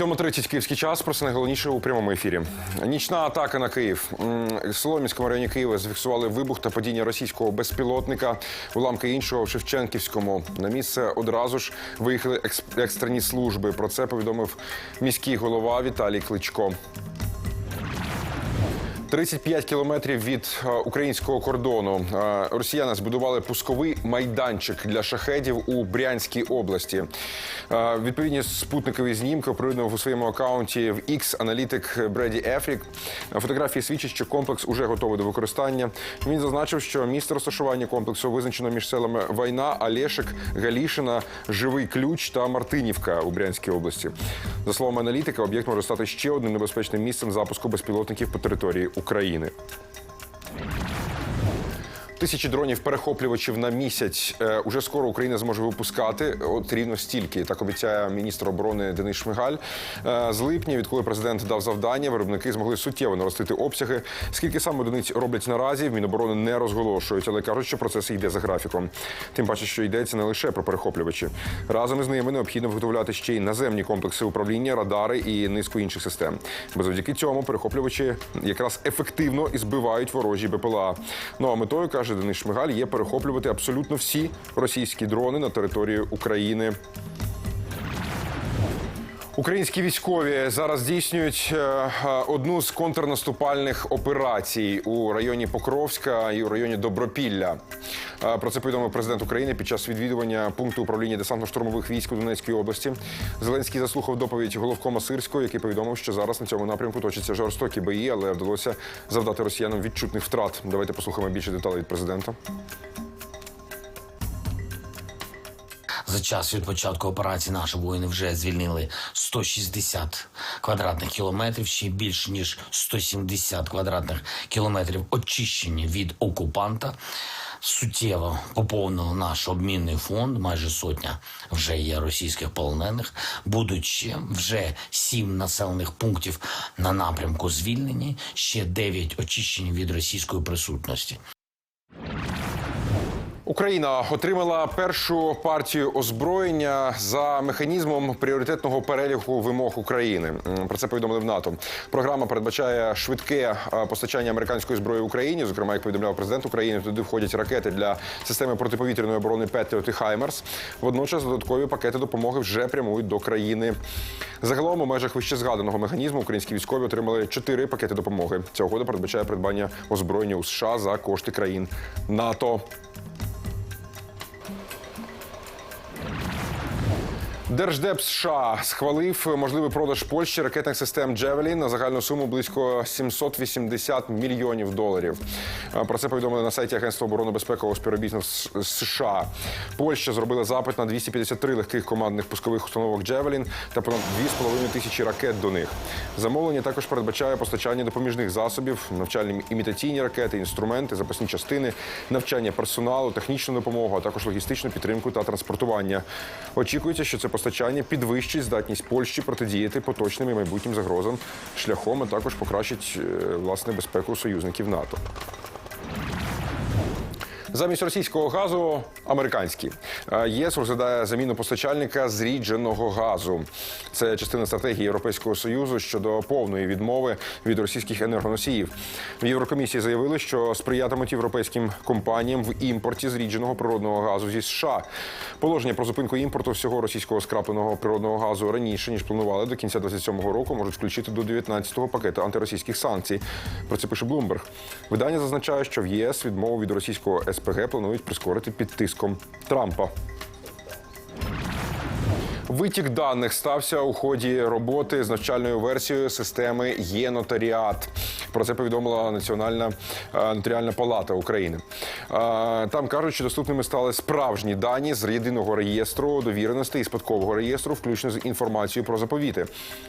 7.30 київський час. Про це найголовніше у прямому ефірі. Нічна атака на Київ. В Соломінському районі Києва зафіксували вибух та падіння російського безпілотника. Уламки іншого в Шевченківському. На місце одразу ж виїхали екс- екстрені служби. Про це повідомив міський голова Віталій Кличко. 35 кілометрів від е, українського кордону е, росіяни збудували пусковий майданчик для шахедів у Брянській області. Е, Відповідні спутникові знімки оприлюднив у своєму акаунті в X аналітик Бреді Ефрік. Фотографії свідчать, що комплекс уже готовий до використання. Він зазначив, що місце розташування комплексу визначено між селами Вайна, Алєшик, Галішина, Живий Ключ та Мартинівка у Брянській області. За словами аналітика, об'єкт може стати ще одним небезпечним місцем запуску безпілотників по території України. Тисячі дронів перехоплювачів на місяць. Е, Уже скоро Україна зможе випускати от рівно стільки. Так обіцяє міністр оборони Денис Шмигаль. Е, З липня, відколи президент дав завдання, виробники змогли суттєво наростити обсяги. Скільки саме одиниць роблять наразі, в Міноборони не розголошують, але кажуть, що процес йде за графіком. Тим паче, що йдеться не лише про перехоплювачі. Разом із ними необхідно виготовляти ще й наземні комплекси управління, радари і низку інших систем. Бо завдяки цьому перехоплювачі якраз ефективно і збивають ворожі БПЛА. Ну а метою каже Денис Шмигаль, є перехоплювати абсолютно всі російські дрони на території України. Українські військові зараз здійснюють е, е, одну з контрнаступальних операцій у районі Покровська і у районі Добропілля. Е, Про це повідомив президент України під час відвідування пункту управління десантно-штурмових військ у Донецькій області. Зеленський заслухав доповідь головкома Сирського, який повідомив, що зараз на цьому напрямку точаться жорстокі бої, але вдалося завдати росіянам відчутних втрат. Давайте послухаємо більше деталей від президента. За час від початку операції наші воїни вже звільнили 160 квадратних кілометрів, ще більш ніж 170 квадратних кілометрів очищені від окупанта. Суттєво поповнили наш обмінний фонд. Майже сотня вже є російських полонених. Будуть ще вже сім населених пунктів на напрямку звільнені, ще дев'ять очищені від російської присутності. Україна отримала першу партію озброєння за механізмом пріоритетного переліку вимог України. Про це повідомили в НАТО. Програма передбачає швидке е, постачання американської зброї Україні. Зокрема, як повідомляв президент України, туди входять ракети для системи протиповітряної оборони Петріот і Хаймерс. Водночас додаткові пакети допомоги вже прямують до країни. Загалом у межах вище згаданого механізму українські військові отримали чотири пакети допомоги. Ця угода передбачає придбання озброєння у США за кошти країн НАТО. Держдеп США схвалив можливий продаж Польщі ракетних систем Джевелін на загальну суму близько 780 мільйонів доларів. Е, Про це повідомили на сайті Агентства оборони безпекового співробітництва США. Польща зробила запит на 253 легких командних пускових установок Джевелін та понад 2,5 тисячі ракет до них. Замовлення також передбачає постачання допоміжних засобів, навчальні імітаційні ракети, інструменти, запасні частини, навчання персоналу, технічну допомогу, а також логістичну підтримку та транспортування. Очікується, що це постачання підвищить здатність Польщі протидіяти поточним і майбутнім загрозам шляхом, а також покращить е, власне безпеку союзників НАТО. Замість російського газу американський Е, ЄС розглядає заміну постачальника зрідженого газу. Це частина стратегії Європейського союзу щодо повної відмови від російських енергоносіїв. В Єврокомісії заявили, що сприятимуть європейським компаніям в імпорті зрідженого природного газу зі США. Положення про зупинку імпорту всього російського скрапленого природного газу раніше ніж планували до кінця 27-го року можуть включити до 19-го пакету антиросійських санкцій. Про це пише Bloomberg. Видання зазначає, що в ЄС відмову від російського СПГ планують прискорити під тиском Трампа. Витік даних стався у ході роботи з навчальною версією системи є-нотаріат. Про це повідомила Національна е, нотаріальна палата України. Е, Там кажуть, що доступними стали справжні дані з єдиного реєстру довіреностей і спадкового реєстру, включно з інформацією про заповіти.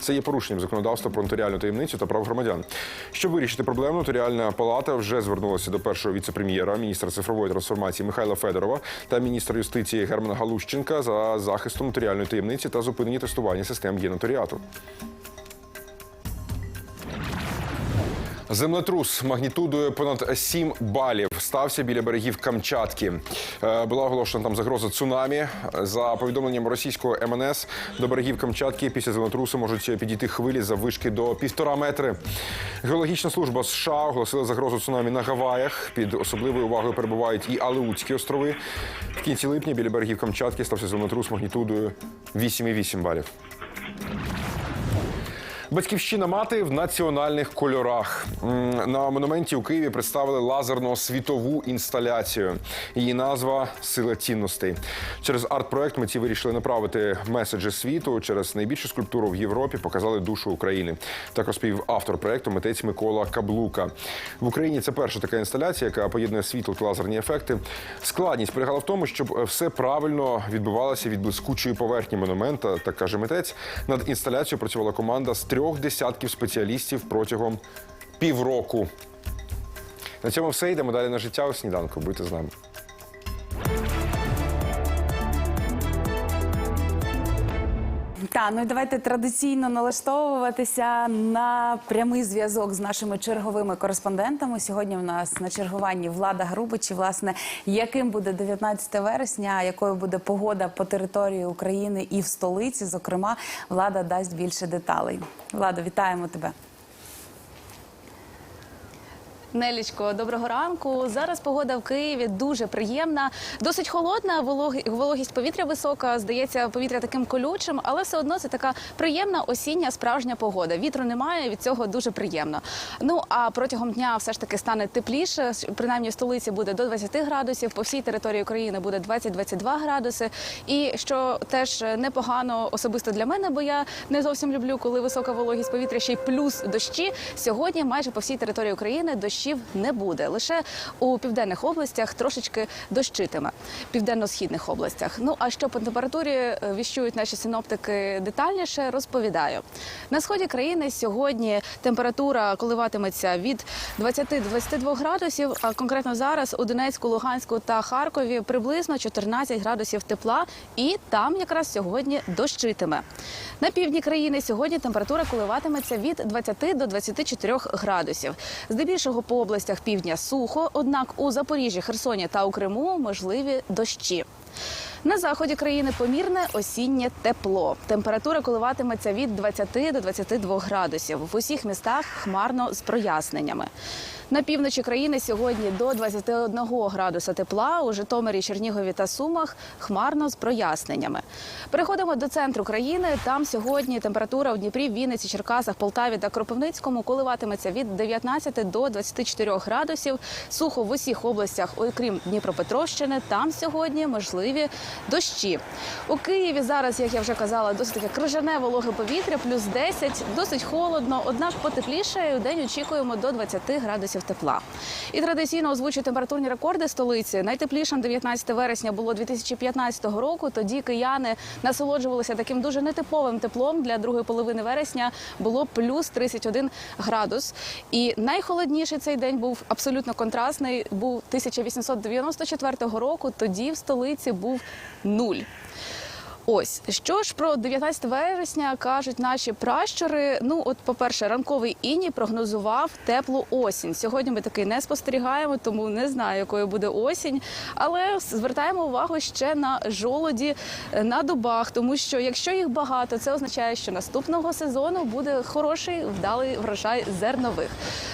Це є порушенням законодавства про нотаріальну таємницю та прав громадян. Щоб вирішити проблему, нотаріальна палата вже звернулася до першого віце-прем'єра, міністра цифрової трансформації Михайла Федорова та міністра юстиції Германа Галущенка за захистом нотаріальної таємниці та зупинені тестування систем є-нотаріату. Землетрус магнітудою понад 7 балів стався біля берегів Камчатки. Е, Була оголошена там загроза цунамі. За повідомленням російського МНС до берегів Камчатки після землетрусу можуть підійти хвилі за вишки до півтора метри. Геологічна служба США оголосила загрозу цунамі на Гаваях. Під особливою увагою перебувають і Алеутські острови. В кінці липня біля берегів Камчатки стався землетрус магнітудою 8,8 балів. Батьківщина мати в національних кольорах. На монументі у Києві представили лазерно світову інсталяцію. Її назва Сила цінностей. Через арт-проект митці вирішили направити меседжі світу через найбільшу скульптуру в Європі. Показали душу України. Так розповів автор проекту митець Микола Каблука. В Україні це перша така інсталяція, яка поєднує світло та лазерні ефекти. Складність полягала в тому, щоб все правильно відбувалося від блискучої поверхні монумента. Так каже митець. Над інсталяцією працювала команда з трьох десятків спеціалістів протягом півроку. На цьому все йдемо далі на життя у сніданку. Будьте з нами. Та ну і давайте традиційно налаштовуватися на прямий зв'язок з нашими черговими кореспондентами. Сьогодні в нас на чергуванні Влада Грубич. Власне, яким буде 19 вересня, якою буде погода по території України і в столиці. Зокрема, влада дасть більше деталей. Влада, вітаємо тебе. Нелічко, доброго ранку. Зараз погода в Києві дуже приємна, досить холодна, вологі- вологість повітря висока. Здається, повітря таким колючим, але все одно це така приємна осіння справжня погода. Вітру немає, від цього дуже приємно. Ну а протягом дня все ж таки стане тепліше. Принаймні в столиці буде до 20 градусів, по всій території України буде 20-22 градуси. І що теж непогано особисто для мене, бо я не зовсім люблю, коли висока вологість повітря ще й плюс дощі. Сьогодні майже по всій території України дощів не буде. Лише у південних областях трошечки дощитиме, південно-східних областях. Ну а що по температурі е, віщують наші синоптики детальніше, розповідаю. На сході країни сьогодні температура коливатиметься від 20 до 22 градусів. А конкретно зараз у Донецьку, Луганську та Харкові приблизно 14 градусів тепла, і там якраз сьогодні дощитиме. На півдні країни сьогодні температура коливатиметься від 20 до 24 градусів. Здебільшого по областях півдня сухо, однак у Запоріжжі, Херсоні та у Криму можливі дощі. На заході країни помірне осіннє тепло. Температура коливатиметься від 20 до 22 градусів. В усіх містах хмарно з проясненнями. На півночі країни сьогодні до 21 градуса тепла. У Житомирі, Чернігові та Сумах хмарно з проясненнями. Переходимо до центру країни. Там сьогодні температура в Дніпрі, Вінниці, Черкасах, Полтаві та Кропивницькому коливатиметься від 19 до 24 градусів. Сухо в усіх областях, окрім Дніпропетровщини. Там сьогодні можливі дощі. У Києві зараз, як я вже казала, досить таке крижане вологе повітря, плюс 10, досить холодно, однак потепліше. У день очікуємо до 20 градусів тепла. І традиційно озвучу температурні рекорди столиці. Найтеплішим 19 вересня було 2015 року. Тоді кияни насолоджувалися таким дуже нетиповим теплом. Для другої половини вересня було плюс 31 градус. І найхолодніший цей день був абсолютно контрастний. Був 1894 року. Тоді в столиці був нуль. Ось що ж про 19 вересня кажуть наші пращури. Ну, от, по-перше, ранковий іні прогнозував теплу осінь. Сьогодні ми таки не спостерігаємо, тому не знаю, якою буде осінь. Але звертаємо увагу ще на жолоді е, на дубах, тому що якщо їх багато, це означає, що наступного сезону буде хороший вдалий врожай зернових.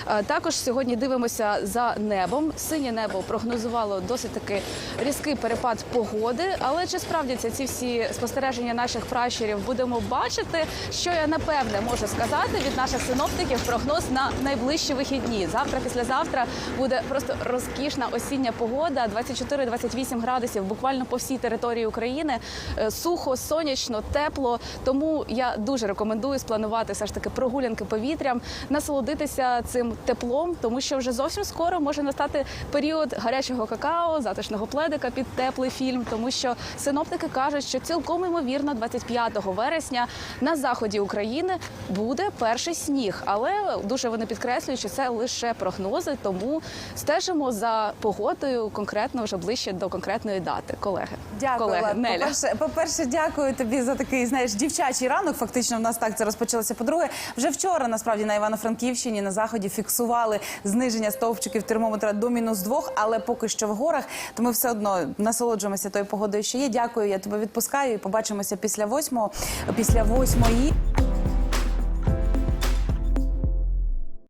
Е, Також сьогодні дивимося за небом. Синє небо прогнозувало досить таки різкий перепад погоди. Але чи справдяться ці всі спостереження наших пращурів? Будемо бачити, що я напевне можу сказати від наших синоптиків. Прогноз на найближчі вихідні. Завтра, післязавтра буде просто розкішна осіння погода. 24-28 градусів буквально по всій території України. Е, Сухо, сонячно, тепло. Тому я дуже рекомендую спланувати все ж таки прогулянки повітрям, насолодитися цим теплом, тому що вже зовсім скоро може настати період гарячого какао, затишного пледика під теплий фільм, тому що синоптики кажуть, що цілком цілком ймовірно, 25 вересня на заході України буде перший сніг. Але дуже вони підкреслюють, що це лише прогнози, тому стежимо за погодою конкретно вже ближче до конкретної дати. Колеги, Дякую, колеги. Неля. По-перше, по-перше, дякую тобі за такий, знаєш, дівчачий ранок. Фактично, в нас так це розпочалося. По-друге, вже вчора насправді на Івано-Франківщині на заході фіксували зниження стовпчиків термометра до мінус двох, але поки що в горах. То ми все одно насолоджуємося тою погодою, що є. Дякую, я тебе відпускаю побачимося після восьмого, після восьмої.